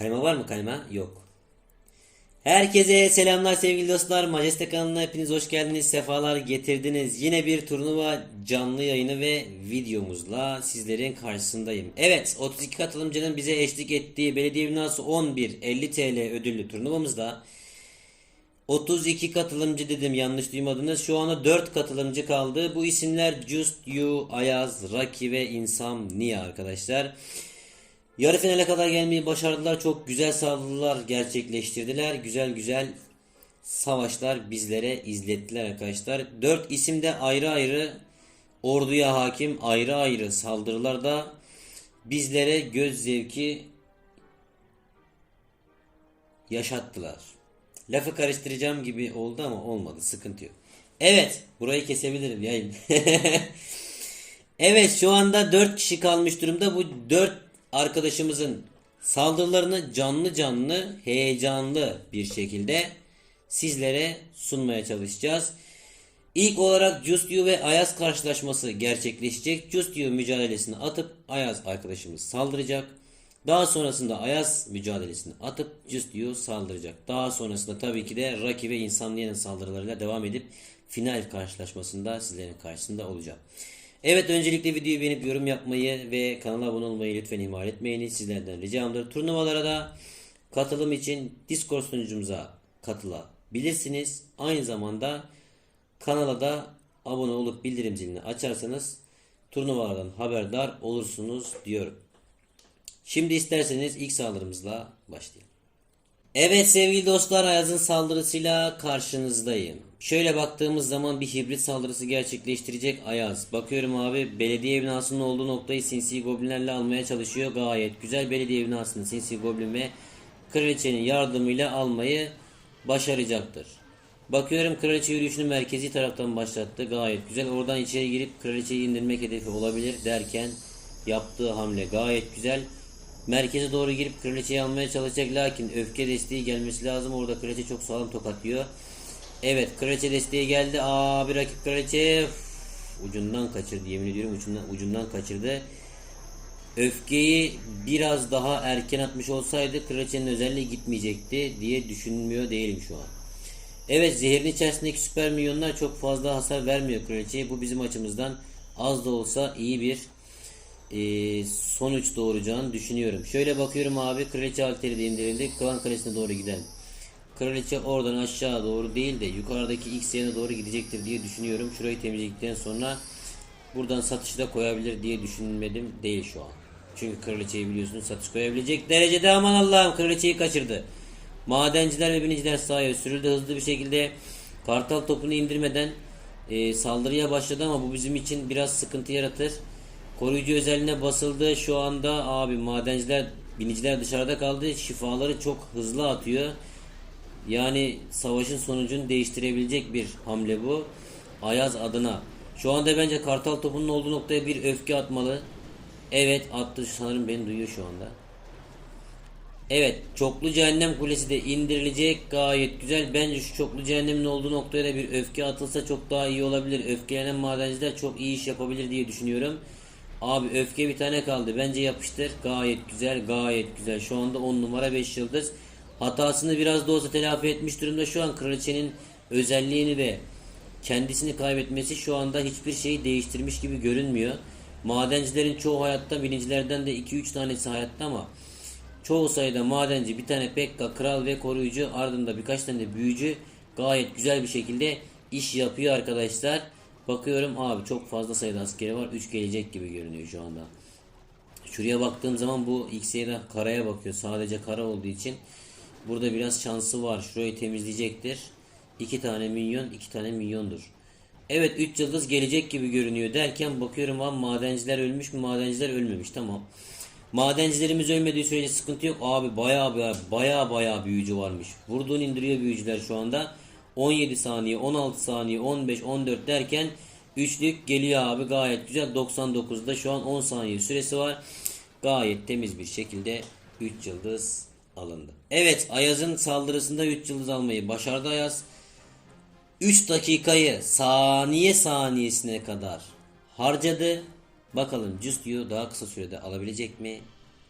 Kayma var mı kayma? Yok. Herkese selamlar sevgili dostlar. Majeste kanalına hepiniz hoş geldiniz. Sefalar getirdiniz. Yine bir turnuva canlı yayını ve videomuzla sizlerin karşısındayım. Evet 32 katılımcının bize eşlik ettiği belediye binası 11 50 TL ödüllü turnuvamızda 32 katılımcı dedim yanlış duymadınız. Şu anda 4 katılımcı kaldı. Bu isimler Just You, Ayaz, Raki ve Insomnia arkadaşlar. Yarı finale kadar gelmeyi başardılar. Çok güzel saldırılar gerçekleştirdiler. Güzel güzel savaşlar bizlere izlettiler arkadaşlar. 4 isim de ayrı ayrı orduya hakim ayrı ayrı saldırılarda bizlere göz zevki yaşattılar. Lafı karıştıracağım gibi oldu ama olmadı. Sıkıntı yok. Evet. Burayı kesebilirim yayın. evet şu anda 4 kişi kalmış durumda. Bu 4 arkadaşımızın saldırılarını canlı canlı heyecanlı bir şekilde sizlere sunmaya çalışacağız. İlk olarak Justio ve Ayaz karşılaşması gerçekleşecek. Justio mücadelesini atıp Ayaz arkadaşımız saldıracak. Daha sonrasında Ayaz mücadelesini atıp Justio saldıracak. Daha sonrasında tabii ki de Raki ve Insomnia'nın saldırılarıyla devam edip final karşılaşmasında sizlerin karşısında olacağım. Evet öncelikle videoyu beğenip yorum yapmayı ve kanala abone olmayı lütfen ihmal etmeyiniz. Sizlerden ricamdır. Turnuvalara da katılım için Discord sunucumuza katılabilirsiniz. Aynı zamanda kanala da abone olup bildirim zilini açarsanız turnuvalardan haberdar olursunuz diyorum. Şimdi isterseniz ilk saldırımızla başlayalım. Evet sevgili dostlar Ayaz'ın saldırısıyla karşınızdayım. Şöyle baktığımız zaman bir hibrit saldırısı gerçekleştirecek Ayaz. Bakıyorum abi belediye binasının olduğu noktayı sinsi goblinlerle almaya çalışıyor. Gayet güzel belediye binasını sinsi goblin ve kraliçenin yardımıyla almayı başaracaktır. Bakıyorum kraliçe yürüyüşünü merkezi taraftan başlattı. Gayet güzel. Oradan içeri girip kraliçeyi indirmek hedefi olabilir derken yaptığı hamle gayet güzel. Merkeze doğru girip kraliçeyi almaya çalışacak lakin öfke desteği gelmesi lazım. Orada kraliçe çok sağlam tokatlıyor. Evet kraliçe desteği geldi. Aa bir rakip kraliçe Üf, ucundan kaçırdı yemin ediyorum ucundan, ucundan kaçırdı. Öfkeyi biraz daha erken atmış olsaydı kraliçenin özelliği gitmeyecekti diye düşünmüyor değilim şu an. Evet zehirin içerisindeki süper milyonlar çok fazla hasar vermiyor kraliçeye. Bu bizim açımızdan az da olsa iyi bir e, sonuç doğuracağını düşünüyorum. Şöyle bakıyorum abi kraliçe alteri de indirildi. Klan kalesine doğru giden. Kraliçe oradan aşağı doğru değil de yukarıdaki X yerine doğru gidecektir diye düşünüyorum. Şurayı temizledikten sonra buradan satışı da koyabilir diye düşünmedim değil şu an. Çünkü kraliçeyi biliyorsunuz satış koyabilecek derecede aman Allah'ım kraliçeyi kaçırdı. Madenciler ve biniciler sahaya sürüldü hızlı bir şekilde kartal topunu indirmeden e, saldırıya başladı ama bu bizim için biraz sıkıntı yaratır. Koruyucu özelliğine basıldı. Şu anda abi madenciler, biniciler dışarıda kaldı. Şifaları çok hızlı atıyor. Yani savaşın sonucunu değiştirebilecek bir hamle bu. Ayaz adına. Şu anda bence kartal topunun olduğu noktaya bir öfke atmalı. Evet attı sanırım beni duyuyor şu anda. Evet çoklu cehennem kulesi de indirilecek gayet güzel. Bence şu çoklu cehennemin olduğu noktaya da bir öfke atılsa çok daha iyi olabilir. Öfkelenen madenciler çok iyi iş yapabilir diye düşünüyorum. Abi öfke bir tane kaldı. Bence yapıştır. Gayet güzel gayet güzel. Şu anda 10 numara 5 yıldız. Hatasını biraz da olsa telafi etmiş durumda. Şu an kraliçenin özelliğini ve kendisini kaybetmesi şu anda hiçbir şeyi değiştirmiş gibi görünmüyor. Madencilerin çoğu hayatta, binicilerden de 2-3 tanesi hayatta ama çoğu sayıda madenci, bir tane Pekka, kral ve koruyucu, ardında birkaç tane de büyücü gayet güzel bir şekilde iş yapıyor arkadaşlar. Bakıyorum abi çok fazla sayıda askeri var. 3 gelecek gibi görünüyor şu anda. Şuraya baktığım zaman bu X'e karaya bakıyor. Sadece kara olduğu için burada biraz şansı var. Şurayı temizleyecektir. 2 tane milyon, 2 tane milyondur. Evet 3 yıldız gelecek gibi görünüyor derken bakıyorum abi madenciler ölmüş mü? Madenciler ölmemiş. Tamam. Madencilerimiz ölmediği sürece sıkıntı yok. Abi baya baya baya baya büyücü varmış. Vurduğun indiriyor büyücüler şu anda. 17 saniye, 16 saniye, 15, 14 derken üçlük geliyor abi gayet güzel. 99'da şu an 10 saniye süresi var. Gayet temiz bir şekilde 3 yıldız alındı. Evet Ayaz'ın saldırısında 3 yıldız almayı başardı Ayaz. 3 dakikayı saniye saniyesine kadar harcadı. Bakalım Justio daha kısa sürede alabilecek mi?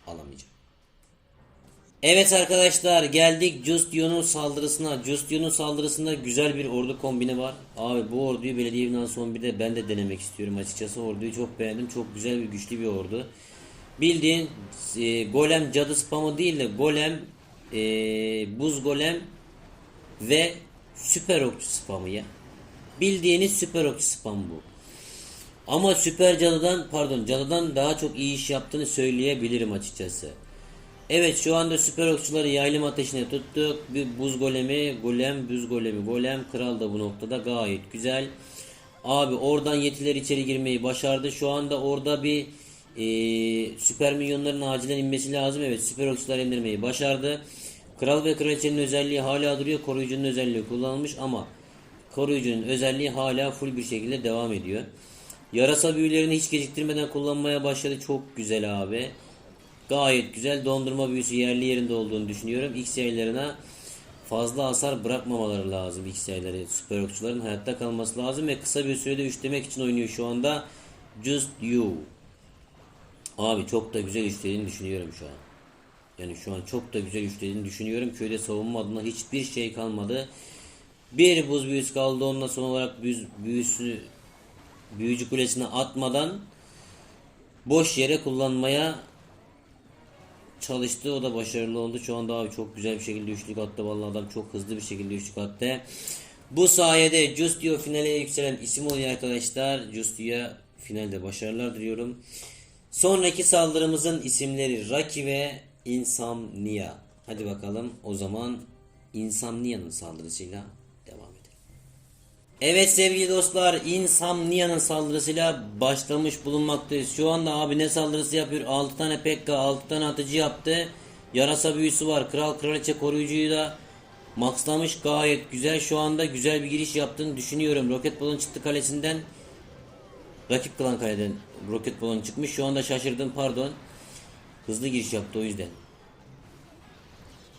Alamayacak. Evet arkadaşlar geldik Justio'nun saldırısına. Justio'nun saldırısında güzel bir ordu kombini var. Abi bu orduyu belediye binası 11'de ben de denemek istiyorum açıkçası. Orduyu çok beğendim. Çok güzel bir güçlü bir ordu. Bildiğin e, golem cadı spamı değil de golem e, buz golem ve süper okçu spamı ya. Bildiğiniz süper okçu spam bu. Ama süper cadıdan pardon cadıdan daha çok iyi iş yaptığını söyleyebilirim açıkçası. Evet şu anda süper okçuları yaylım ateşine tuttuk. Bir buz golemi, golem, buz golemi, golem, kral da bu noktada gayet güzel. Abi oradan yetiler içeri girmeyi başardı. Şu anda orada bir e, süper milyonların acilen inmesi lazım. Evet süper okçular indirmeyi başardı. Kral ve kraliçenin özelliği hala duruyor. Koruyucunun özelliği kullanılmış ama koruyucunun özelliği hala full bir şekilde devam ediyor. Yarasa büyülerini hiç geciktirmeden kullanmaya başladı. Çok güzel abi. Gayet güzel. Dondurma büyüsü yerli yerinde olduğunu düşünüyorum. X yaylarına fazla hasar bırakmamaları lazım X yayları. Süper okçuların hayatta kalması lazım ve kısa bir sürede üçlemek için oynuyor şu anda. Just You. Abi çok da güzel işlediğini düşünüyorum şu an. Yani şu an çok da güzel işlediğini düşünüyorum. Köyde savunma adına hiçbir şey kalmadı. Bir buz büyüsü kaldı. Ondan son olarak büyüsü, büyüsü büyücü kulesine atmadan boş yere kullanmaya çalıştı. O da başarılı oldu. Şu anda abi çok güzel bir şekilde üçlük attı. Vallahi adam çok hızlı bir şekilde üçlük attı. Bu sayede Justio finale yükselen isim oluyor arkadaşlar. Justio'ya finalde başarılar diliyorum. Sonraki saldırımızın isimleri Raki ve Insomnia. Hadi bakalım o zaman Insomnia'nın saldırısıyla devam edelim. Evet sevgili dostlar Insomnia'nın saldırısıyla başlamış bulunmaktayız. Şu anda abi ne saldırısı yapıyor? 6 tane Pekka 6 tane atıcı yaptı. Yarasa büyüsü var. Kral kraliçe koruyucuyu da maxlamış gayet güzel. Şu anda güzel bir giriş yaptığını düşünüyorum. Roket balon çıktı kalesinden. Rakip klan kaleden roket balon çıkmış. Şu anda şaşırdım pardon. Hızlı giriş yaptı o yüzden.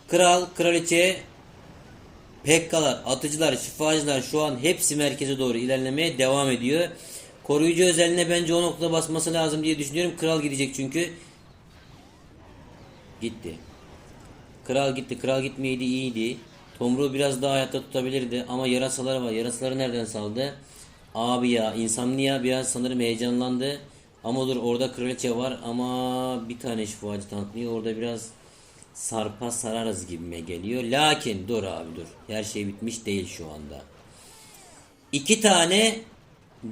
Kral, kraliçe, Pekkalar, atıcılar, şifacılar şu an hepsi merkeze doğru ilerlemeye devam ediyor. Koruyucu özelliğine bence o noktada basması lazım diye düşünüyorum. Kral gidecek çünkü. Gitti. Kral gitti. Kral gitmeydi iyiydi. Tomruğu biraz daha hayatta tutabilirdi ama yarasalar var. Yarasaları nereden saldı? Abi ya Insomnia biraz sanırım heyecanlandı. Ama dur orada kraliçe var ama bir tane şifacı tanıtmıyor. Orada biraz sarpa sararız gibime geliyor. Lakin dur abi dur. Her şey bitmiş değil şu anda. İki tane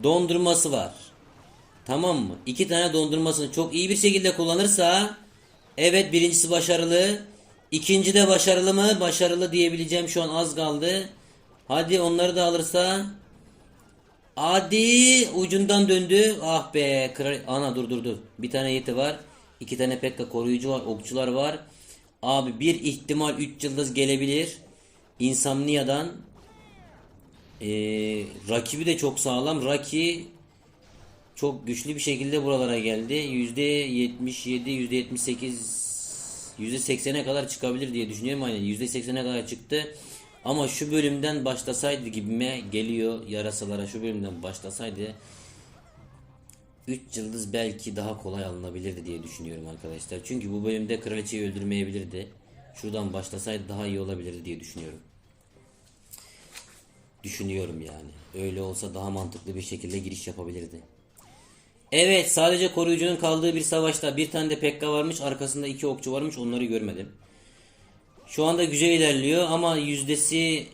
dondurması var. Tamam mı? İki tane dondurmasını çok iyi bir şekilde kullanırsa evet birincisi başarılı. İkinci de başarılı mı? Başarılı diyebileceğim şu an az kaldı. Hadi onları da alırsa Hadi ucundan döndü. Ah be. Kral... Ana dur dur dur. Bir tane yeti var. iki tane pekka koruyucu var. Okçular var. Abi bir ihtimal 3 yıldız gelebilir. Insomnia'dan. Ee, rakibi de çok sağlam. Raki çok güçlü bir şekilde buralara geldi. %77, %78, %80'e kadar çıkabilir diye düşünüyorum. Aynen %80'e kadar çıktı. Ama şu bölümden başlasaydı gibime geliyor yarasalara şu bölümden başlasaydı 3 yıldız belki daha kolay alınabilirdi diye düşünüyorum arkadaşlar. Çünkü bu bölümde kraliçeyi öldürmeyebilirdi. Şuradan başlasaydı daha iyi olabilirdi diye düşünüyorum. Düşünüyorum yani. Öyle olsa daha mantıklı bir şekilde giriş yapabilirdi. Evet sadece koruyucunun kaldığı bir savaşta bir tane de Pekka varmış. Arkasında iki okçu varmış. Onları görmedim. Şu anda güzel ilerliyor ama yüzdesi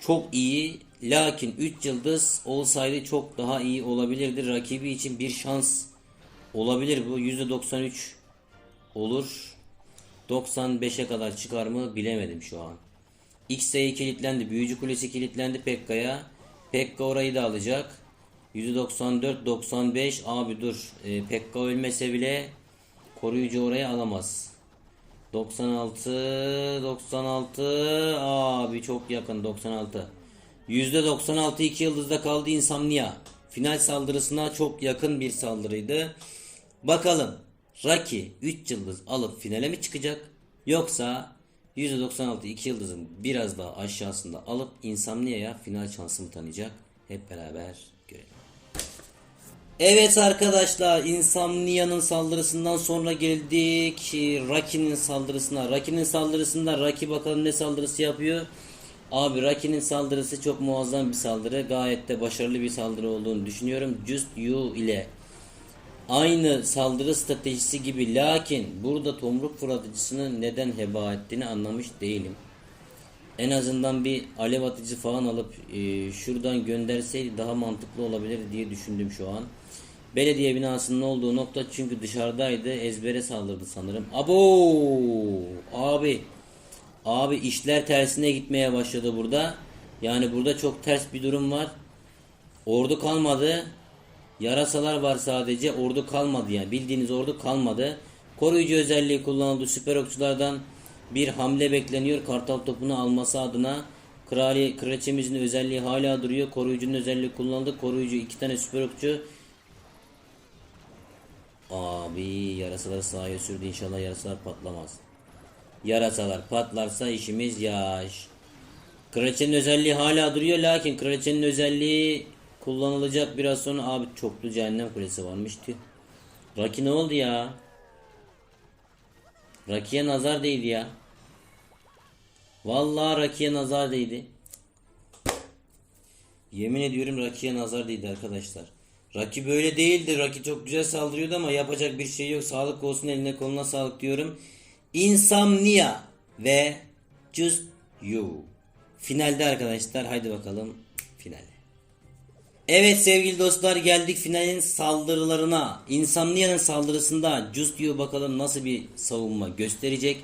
çok iyi. Lakin 3 yıldız olsaydı çok daha iyi olabilirdi. Rakibi için bir şans olabilir bu. %93 olur. 95'e kadar çıkar mı bilemedim şu an. X'e kilitlendi. Büyücü kulesi kilitlendi Pekka'ya. Pekka orayı da alacak. %94 95 abi dur. E, Pekka ölmese bile koruyucu oraya alamaz. 96 96 abi çok yakın 96 %96 2 yıldızda kaldı Insomnia final saldırısına çok yakın bir saldırıydı. Bakalım Raki 3 yıldız alıp finale mi çıkacak? Yoksa %96 2 yıldızın biraz daha aşağısında alıp Insomnia'ya final şansını tanıyacak? Hep beraber Evet arkadaşlar Insomnia'nın saldırısından sonra geldik Raki'nin saldırısına. Raki'nin saldırısında Raki bakalım ne saldırısı yapıyor. Abi Raki'nin saldırısı çok muazzam bir saldırı. Gayet de başarılı bir saldırı olduğunu düşünüyorum. Just You ile aynı saldırı stratejisi gibi lakin burada tomruk fırlatıcısını neden heba ettiğini anlamış değilim. En azından bir alev atıcı falan alıp e, şuradan gönderseydi daha mantıklı olabilir diye düşündüm şu an. Belediye binasının olduğu nokta çünkü dışarıdaydı. Ezbere saldırdı sanırım. Abo! Abi. Abi işler tersine gitmeye başladı burada. Yani burada çok ters bir durum var. Ordu kalmadı. Yarasalar var sadece. Ordu kalmadı yani. Bildiğiniz ordu kalmadı. Koruyucu özelliği kullanıldı. Süper okçulardan bir hamle bekleniyor. Kartal topunu alması adına. Krali, kraliçemizin özelliği hala duruyor. Koruyucunun özelliği kullanıldı. Koruyucu iki tane süper okçu. Abi yarasalar sahaya sürdü. İnşallah yarasalar patlamaz. Yarasalar patlarsa işimiz yaş. Kraliçenin özelliği hala duruyor lakin kraliçenin özelliği kullanılacak biraz sonra abi çoklu cehennem kulesi varmış tüh. Raki ne oldu ya? Rakiye nazar değdi ya. Vallahi Rakiye nazar değdi. Yemin ediyorum Rakiye nazar değdi arkadaşlar. Raki böyle değildi. Raki çok güzel saldırıyordu ama yapacak bir şey yok. Sağlık olsun eline koluna sağlık diyorum. Insomnia ve Just You. Finalde arkadaşlar haydi bakalım finale. Evet sevgili dostlar geldik finalin saldırılarına. Insomnia'nın saldırısında Just You bakalım nasıl bir savunma gösterecek.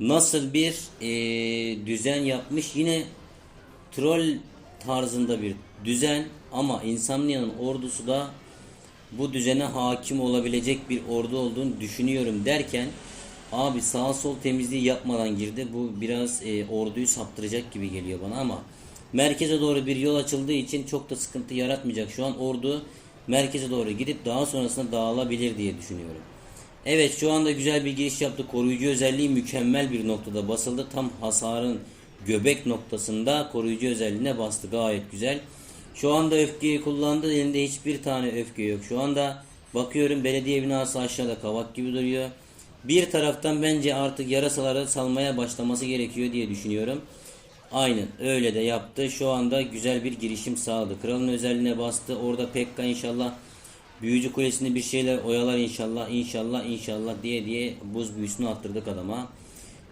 Nasıl bir eee, düzen yapmış. Yine troll tarzında bir düzen ama Insomnia'nın ordusu da bu düzene hakim olabilecek bir ordu olduğunu düşünüyorum derken abi sağ sol temizliği yapmadan girdi. Bu biraz e, orduyu saptıracak gibi geliyor bana ama merkeze doğru bir yol açıldığı için çok da sıkıntı yaratmayacak. Şu an ordu merkeze doğru gidip daha sonrasında dağılabilir diye düşünüyorum. Evet şu anda güzel bir giriş yaptı. Koruyucu özelliği mükemmel bir noktada basıldı. Tam hasarın göbek noktasında koruyucu özelliğine bastı. Gayet güzel. Şu anda öfkeyi kullandı. Elinde hiçbir tane öfke yok. Şu anda bakıyorum belediye binası aşağıda kavak gibi duruyor. Bir taraftan bence artık yarasaları salmaya başlaması gerekiyor diye düşünüyorum. Aynen öyle de yaptı. Şu anda güzel bir girişim sağladı. Kralın özelliğine bastı. Orada Pekka inşallah büyücü kulesini bir şeyler oyalar inşallah. İnşallah inşallah diye diye buz büyüsünü attırdık adama.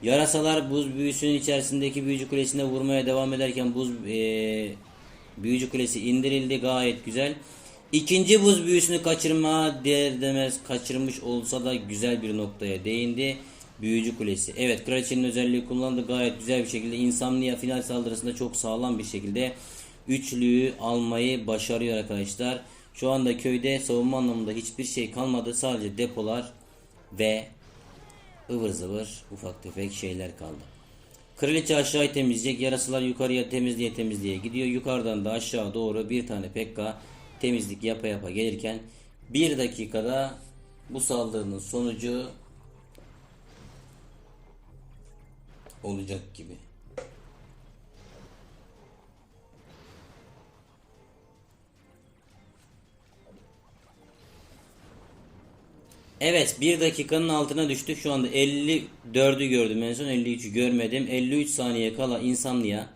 Yarasalar buz büyüsünün içerisindeki büyücü kulesine vurmaya devam ederken buz eee, büyücü kulesi indirildi gayet güzel. İkinci buz büyüsünü kaçırma der demez kaçırmış olsa da güzel bir noktaya değindi. Büyücü kulesi. Evet kraliçenin özelliği kullandı gayet güzel bir şekilde. Insomnia final saldırısında çok sağlam bir şekilde üçlüyü almayı başarıyor arkadaşlar. Şu anda köyde savunma anlamında hiçbir şey kalmadı. Sadece depolar ve ıvır zıvır ufak tefek şeyler kaldı. Kraliçe aşağıyı temizleyecek. Yarasalar yukarıya temizliğe temizliğe gidiyor. Yukarıdan da aşağı doğru bir tane Pekka temizlik yapa yapa gelirken bir dakikada bu saldırının sonucu olacak gibi. Evet bir dakikanın altına düştük. Şu anda 54'ü gördüm en son 53'ü görmedim. 53 saniye kala Insomnia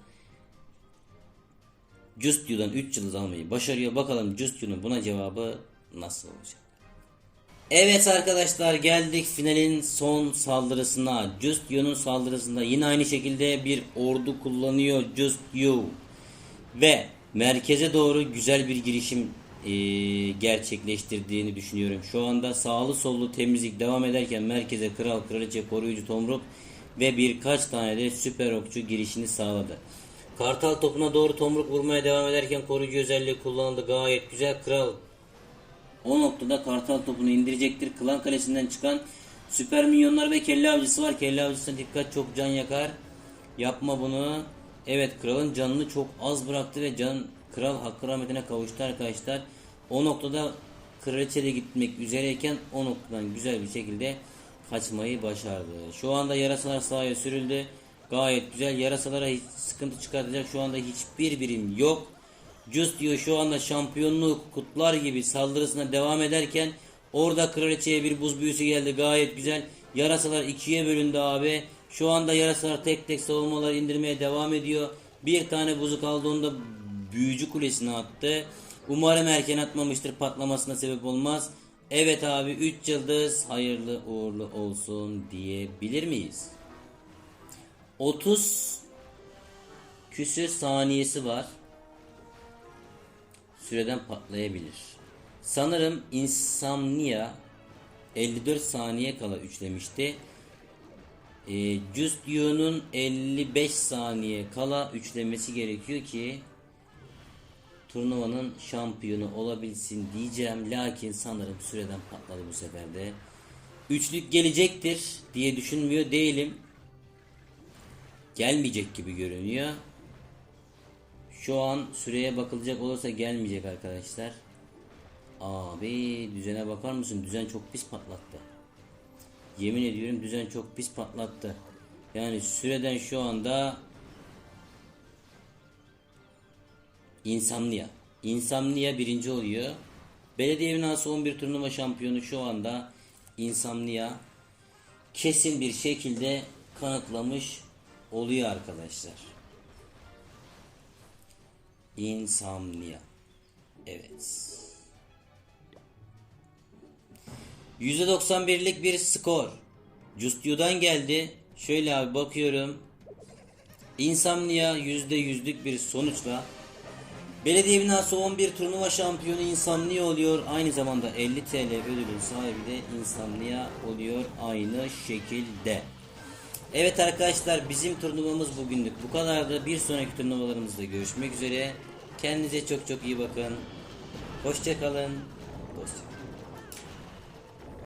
Just You'dan 3 yıldız almayı başarıyor. Bakalım Just You'nun buna cevabı nasıl olacak? Evet arkadaşlar geldik finalin son saldırısına. Just You'nun saldırısında yine aynı şekilde bir ordu kullanıyor Just You. Ve merkeze doğru güzel bir girişim e, gerçekleştirdiğini düşünüyorum. Şu anda sağlı sollu temizlik devam ederken merkeze kral, kraliçe, koruyucu, tomruk ve birkaç tane de süper okçu girişini sağladı. Kartal topuna doğru tomruk vurmaya devam ederken koruyucu özelliği kullanıldı. Gayet güzel. Kral o noktada kartal topunu indirecektir. Klan kalesinden çıkan süper minyonlar ve kelle avcısı var. Kelle avcısına dikkat çok can yakar. Yapma bunu. Evet kralın canını çok az bıraktı ve can kral hakkı rahmetine kavuştu arkadaşlar. O noktada kraliçe gitmek üzereyken o noktadan güzel bir şekilde kaçmayı başardı. Şu anda yarasalar sahaya sürüldü. Gayet güzel. Yarasalara hiç sıkıntı çıkartacak şu anda hiçbir birim yok. Just diyor şu anda şampiyonluğu kutlar gibi saldırısına devam ederken orada kraliçeye bir buz büyüsü geldi gayet güzel. Yarasalar ikiye bölündü abi. Şu anda yarasalar tek tek savunmalar indirmeye devam ediyor. Bir tane buzu kaldığında büyücü kulesine attı. Umarım erken atmamıştır patlamasına sebep olmaz. Evet abi 3 yıldız hayırlı uğurlu olsun diyebilir miyiz? 30 küsür saniyesi var. Süreden patlayabilir. Sanırım Insomnia 54 saniye kala üçlemişti. E, Just You'nun 55 saniye kala üçlemesi gerekiyor ki turnuvanın şampiyonu olabilsin diyeceğim. Lakin sanırım süreden patladı bu sefer de. Üçlük gelecektir diye düşünmüyor değilim. Gelmeyecek gibi görünüyor. Şu an süreye bakılacak olursa gelmeyecek arkadaşlar. Abi düzene bakar mısın? Düzen çok pis patlattı. Yemin ediyorum düzen çok pis patlattı. Yani süreden şu anda Insomnia. Insomnia birinci oluyor. Belediye binası 11 turnuva şampiyonu şu anda Insomnia kesin bir şekilde kanıtlamış oluyor arkadaşlar. Insomnia. Evet. %91'lik bir skor. Justio'dan geldi. Şöyle abi bakıyorum. Insomnia %100'lük bir sonuçla Belediye binası 11 turnuva şampiyonu Insomnia oluyor. Aynı zamanda 50 TL ödülün sahibi de Insomnia oluyor aynı şekilde. Evet arkadaşlar bizim turnuvamız bugünlük bu kadardı. Bir sonraki turnuvalarımızda görüşmek üzere. Kendinize çok çok iyi bakın. Hoşçakalın. Hoşçakalın.